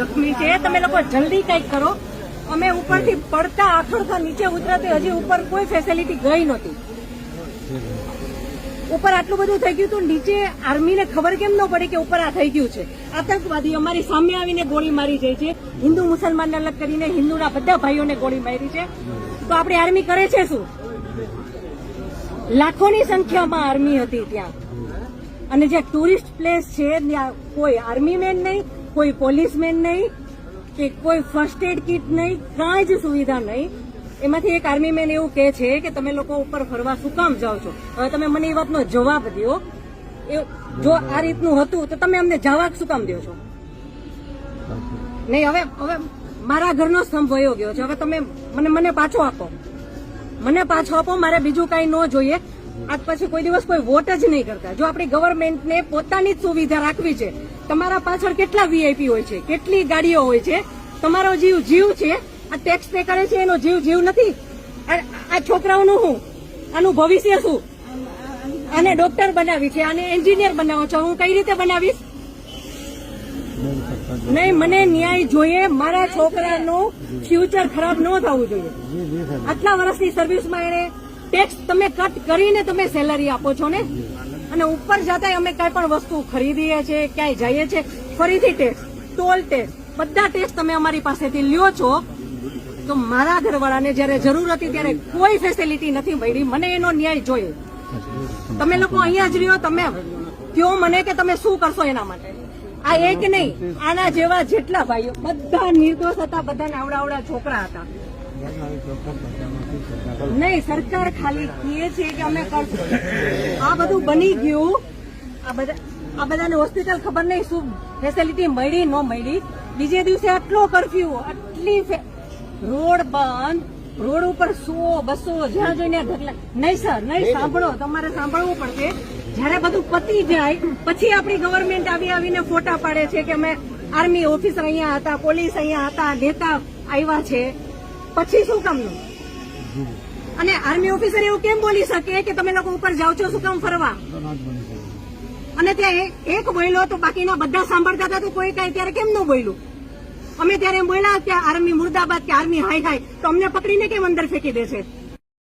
જખમી છે. તમે લોકો જલ્દી કંઈક કરો. અમે ઉપરથી પડતા આખડતા નીચે ઉતરાતી હજી ઉપર કોઈ ફેસિલિટી ગઈ નહોતી. ઉપર આટલું બધું થઈ ગયું હતું, નીચે આર્મીને ખબર કેમ ન પડી કે ઉપર આ થઈ ગયું છે? આતંકવાદી અમારી સામે આવીને ગોળી મારી જાય છે. હિન્દુ મુસલમાનને અલગ કરીને હિન્દુના બધા ભાઈઓને ગોળી મારી છે. તો આપણી આર્મી કરે છે શું? લાખોની સંખ્યામાં આર્મી હતી ત્યાં. અને જે ટુરિસ્ટ પ્લેસ છે, ત્યાં કોઈ આર્મી મેન નહીં કોઈ પોલીસમેન નહીં કે કોઈ ફર્સ્ટ એડ કિટ નહીં, કાંઈ જ સુવિધા નહીં. એમાંથી એક આર્મી મેન એવું કહે છે કે તમે લોકો ઉપર ફરવા શું કામ જાઓ છો? હવે તમે મને એ વાતનો જવાબ દો જો આ રીતનું હતું તો તમે અમને જવાબ શું કામ દો છો? નહીં, હવે હવે મારા ઘરનો સ્તંભ વયો ગયો છે. હવે તમે મને મને પાછો આપો. મને પાછો આપો, મારે બીજું કાંઈ ન જોઈએ. આજ પછી કોઈ દિવસ કોઈ વોટ જ નહીં કરતા. જો આપણી ગવર્મેન્ટને પોતાની જ સુવિધા રાખવી છે તમારા પાછળ કેટલા વીઆઈપી હોય છે? કેટલી ગાડીઓ હોય છે? તમારો જીવ જીવ છે? આ ટેક્સ પે કરે છે, એનો જીવ જીવ નથી? આ છોકરાઓનું શું? આનું ભવિષ્ય શું? આને ડોક્ટર બનાવી છે, આને એન્જિનિયર બનાવો છો, હું કઈ રીતે બનાવીશ? નહીં, મને ન્યાય જોઈએ, મારા છોકરાનું ફ્યુચર ખરાબ ન થવું જોઈએ. આટલા વર્ષની સર્વિસમાં એને ટેક્સ તમે કટ કરીને તમે સેલરી આપો છો ને? અને ઉપર જતા અમે કઈ પણ વસ્તુ ખરીદીએ છીએ ક્યાંય જઈએ છીએ ફરીથી ટેક્સ ટોલ ટેક્સ બધા ટેક્સ તમે અમારી પાસેથી લ્યો છો. તો મારા ઘરવાળાને જ્યારે જરૂર હતી ત્યારે કોઈ ફેસિલિટી નથી મળી. મને એનો ન્યાય જોઈએ. તમે લોકો અહીંયા જ રહ્યો, તમે કયો મને કે તમે શું કરશો એના માટે? આ એક નહીં આના જેવા જેટલા ભાઈઓ બધા નિર્દોષ હતા બધા આવડા આવડા છોકરા હતા. નહીં સરકાર ખાલી કહે છે કે અમે કરશું આ બધું બની ગયું. આ બધા આ બધાને હોસ્પિટલ ખબર નહીં શું ફેસિલિટી મળી ન મળી. બીજે દિવસે આટલો કરફ્યુ આટલી રોડ બંધ રોડ ઉપર સો બસો જ્યાં જોઈને ઢગલા નહીં સર નહીં. સાંભળો તમારે સાંભળવું પડશે. જ્યારે બધું પતી જાય, પછી આપણી ગવર્મેન્ટ આવી આવીને ફોટા પાડે છે કે અમે આર્મી ઓફિસર અહીંયા હતા પોલીસ અહીંયા હતા, નેતા આવ્યા છે. પછી શું કામનું? અને આર્મી ઓફિસર એવું કેમ બોલી શકે કે તમે લોકો ઉપર જાઓ છો, શું કામ ફરવા? અને ત્યાં એક- બોલ્યો તો બાકીના બધા સાંભળતા હતા, તો કોઈ કઈ ત્યારે કેમ ન બોલ્યું? અમે ત્યારે બોલ્યા કે આર્મી મુર્દાબાદ કે આર્મી હાય હાય તો અમને પકડીને કેમ અંદર ફેંકી દે છે?